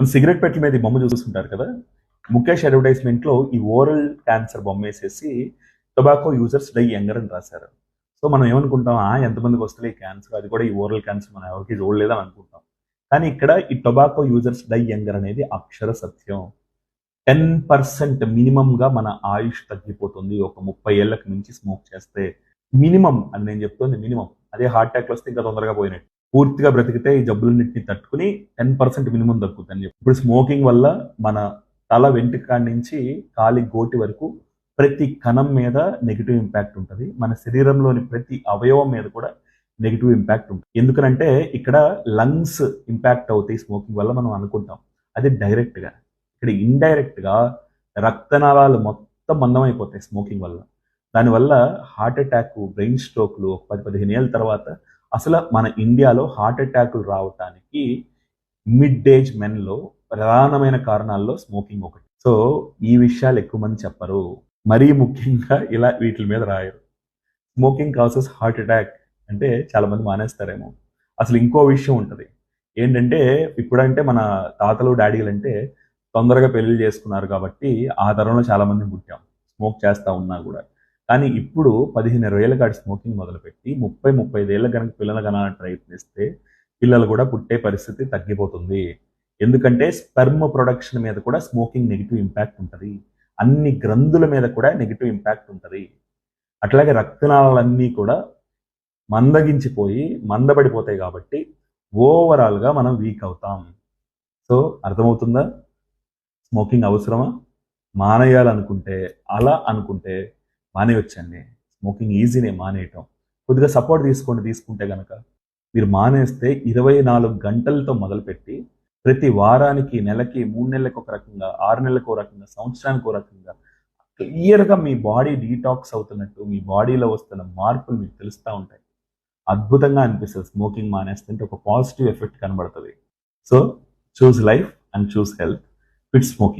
Cigarette పెట్టల మీద ఈ బొమ్మ చూస్తుంటారు కదా? ముఖేష్ అడ్వర్టైజ్మెంట్లో ఈ ఓరల్ క్యాన్సర్ బొమ్మ వేసేసి టొబాకో యూజర్స్ డై యంగర్ అని రాశారు. సో మనం ఏమనుకుంటాం? ఎంతమందికి వస్తుంది ఈ క్యాన్సర్? అది కూడా ఈ ఓరల్ క్యాన్సర్ మనం ఎవరికి చూడలేదని అనుకుంటాం. కానీ ఇక్కడ ఈ టొబాకో యూజర్స్ డై యంగర్ అనేది అక్షర సత్యం. టెన్ పర్సెంట్ మినిమంగా మన ఆయుష్ తగ్గిపోతుంది. ఒక ముప్పై ఏళ్ళకి మించి స్మోక్ చేస్తే మినిమం అని నేను చెప్తుంది మినిమం. అదే హార్ట్ అటాక్ వస్తే ఇంకా తొందరగా పోయినట్టు. పూర్తిగా బ్రతికితే ఈ జబ్బులన్నింటినీ తట్టుకుని టెన్ పర్సెంట్ మినిమం తగ్గుతుంది అని చెప్పి. ఇప్పుడు స్మోకింగ్ వల్ల మన తల వెంట్రుక కాడి నుంచి కాలి గోటి వరకు ప్రతి కణం మీద నెగిటివ్ ఇంపాక్ట్ ఉంటుంది. మన శరీరంలోని ప్రతి అవయవం మీద కూడా నెగిటివ్ ఇంపాక్ట్ ఉంటుంది. ఎందుకనంటే ఇక్కడ లంగ్స్ ఇంపాక్ట్ అవుతాయి స్మోకింగ్ వల్ల మనం అనుకుంటాం. అది డైరెక్ట్గా ఇక్కడ ఇండైరెక్ట్గా రక్తనాళాలు మొత్తం మందమైపోతాయి అయిపోతాయి స్మోకింగ్ వల్ల. దానివల్ల హార్ట్ అటాక్ బ్రెయిన్ స్ట్రోక్లు ఒక పది పదిహేను ఏళ్ళ తర్వాత అసలు మన ఇండియాలో హార్ట్ అటాకులు రావటానికి మిడ్ ఏజ్ మెన్లో ప్రధానమైన కారణాల్లో స్మోకింగ్ ఒకటి. సో ఈ విషయాలు ఎక్కువ మంది చెప్పరు. మరీ ముఖ్యంగా ఇలా వీటి మీద రాయరు. స్మోకింగ్ కాసెస్ హార్ట్ అటాక్ అంటే చాలా మంది మానేస్తారేమో. అసలు ఇంకో విషయం ఉంటుంది. ఏంటంటే ఇప్పుడంటే మన తాతలు డాడీలు అంటే తొందరగా పెళ్ళి చేసుకున్నారు కాబట్టి ఆ తరంలో చాలా మంది పుట్టాం. స్మోక్ చేస్తా ఉన్నా కూడా. కానీ ఇప్పుడు పదిహేను ఇరవై ఏళ్ళ కాడి స్మోకింగ్ మొదలుపెట్టి ముప్పై ముప్పై ఐదేళ్ళ కనుక పిల్లలు కనాలని ప్రయత్నిస్తే పిల్లలు కూడా పుట్టే పరిస్థితి తగ్గిపోతుంది. ఎందుకంటే స్పెర్మ్ ప్రొడక్షన్ మీద కూడా స్మోకింగ్ నెగిటివ్ ఇంపాక్ట్ ఉంటుంది. అన్ని గ్రంథుల మీద కూడా నెగిటివ్ ఇంపాక్ట్ ఉంటుంది. అట్లాగే రక్తనాళాలన్నీ కూడా మందగించిపోయి మందబడిపోతాయి కాబట్టి ఓవరాల్గా మనం వీక్ అవుతాం. సో అర్థమవుతుందా? స్మోకింగ్ అవసరమా? మానేయాలనుకుంటే అలా అనుకుంటే మానేయొచ్చండి. స్మోకింగ్ ఈజీనే మానేయటం. కొద్దిగా సపోర్ట్ తీసుకోండి తీసుకుంటే కనుక మీరు మానేస్తే ఇరవై నాలుగు గంటలతో మొదలుపెట్టి ప్రతి వారానికి నెలకి మూడు నెలలకు ఒక రకంగా ఆరు నెలలకు ఒక రకంగా సంవత్సరానికి ఒక రకంగా క్లియర్గా మీ బాడీ డీటాక్స్ అవుతున్నట్టు మీ బాడీలో వస్తున్న మార్పులు మీకు తెలుస్తూ ఉంటాయి. అద్భుతంగా అనిపిస్తుంది. స్మోకింగ్ మానేస్తుంటే ఒక పాజిటివ్ ఎఫెక్ట్ కనబడుతుంది. So choose life and choose health. Fit smoking.